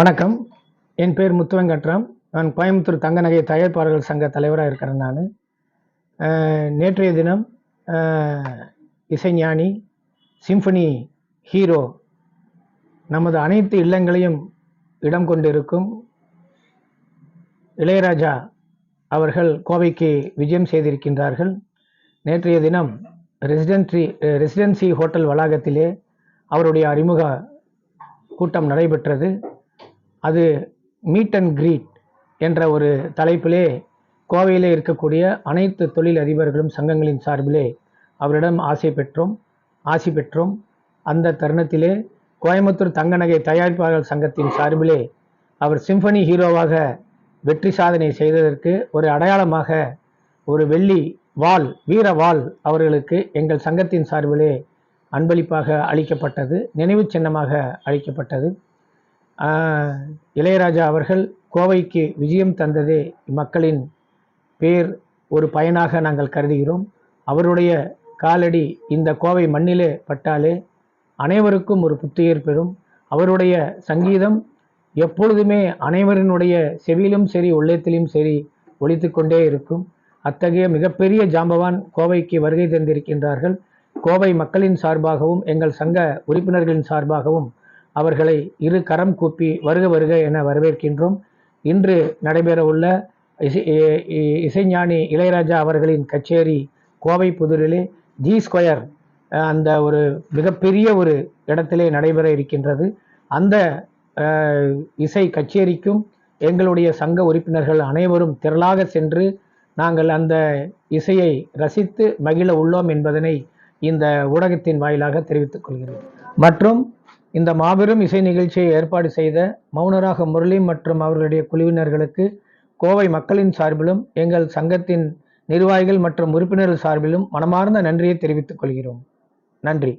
வணக்கம். என் பேர் முத்துவெங்கட்ராம். நான் கோயம்புத்தூர் தங்க நகை தயாரிப்பாளர்கள் சங்க தலைவராக இருக்கிறேன் நான். நேற்றைய தினம் இசைஞானி சிம்பனி ஹீரோ நமது அனைத்து இல்லங்களையும் இடம் கொண்டிருக்கும் இளையராஜா அவர்கள் கோவைக்கு விஜயம் செய்திருக்கின்றார்கள். நேற்றைய தினம் ரெசிடென்ட்ரி ரெசிடென்சி ஹோட்டல் வளாகத்திலே அவருடைய அறிமுக கூட்டம் நடைபெற்றது. அது மீட் அண்ட் கிரீட் என்ற ஒரு தலைப்பிலே கோவையிலே இருக்கக்கூடிய அனைத்து தொழில் அதிபர்களும் சங்கங்களின் சார்பிலே அவரிடம் ஆசை பெற்றோம் ஆசி பெற்றோம். அந்த தருணத்திலே கோயம்புத்தூர் தங்க நகை தயாரிப்பாளர்கள் சங்கத்தின் சார்பிலே அவர் சிம்பனி ஹீரோவாக வெற்றி சாதனை செய்ததற்கு ஒரு அடையாளமாக ஒரு வெள்ளி வாள் வீர வாள் அவர்களுக்கு எங்கள் சங்கத்தின் சார்பிலே அன்பளிப்பாக அளிக்கப்பட்டது நினைவு சின்னமாக அளிக்கப்பட்டது. இளையராஜா அவர்கள் கோவைக்கு விஜயம் தந்ததே மக்களின் பேர் ஒரு பயனாக நாங்கள் கருதுகிறோம். அவருடைய காலடி இந்த கோவை மண்ணிலே பட்டாலே அனைவருக்கும் ஒரு புத்துயிர் பெறும். அவருடைய சங்கீதம் எப்பொழுதுமே அனைவரினுடைய செவியிலும் சரி உள்ளத்திலும் சரி ஒழித்து கொண்டே இருக்கும். அத்தகைய மிகப்பெரிய ஜாம்பவான் கோவைக்கு வருகை தந்திருக்கின்றார்கள். கோவை மக்களின் சார்பாகவும் எங்கள் சங்க உறுப்பினர்களின் சார்பாகவும் அவர்களை இரு கரம் கூப்பி வருக வருக என வரவேற்கின்றோம். இன்று நடைபெறவுள்ள இசை இ- இசைஞானி இளையராஜா அவர்களின் கச்சேரி கோவை புதூரிலே ஜி ஸ்கொயர் அந்த ஒரு மிகப்பெரிய ஒரு இடத்திலே நடைபெற இருக்கின்றது. அந்த இசை கச்சேரிக்கும் எங்களுடைய சங்க உறுப்பினர்கள் அனைவரும் திரளாக சென்று நாங்கள் அந்த இசையை ரசித்து மகிழ உள்ளோம் என்பதனை இந்த ஊடகத்தின் வாயிலாக தெரிவித்துக் கொள்கிறேன். மற்றும் இந்த மாபெரும் இசை நிகழ்ச்சியை ஏற்பாடு செய்த மௌனராக முரளி மற்றும் அவர்களுடைய குழுவினர்களுக்கு கோவை மக்களின் சார்பிலும் எங்கள் சங்கத்தின் நிர்வாகிகள் மற்றும் உறுப்பினர்கள் சார்பிலும் மனமார்ந்த நன்றியை தெரிவித்துக் கொள்கிறோம். நன்றி.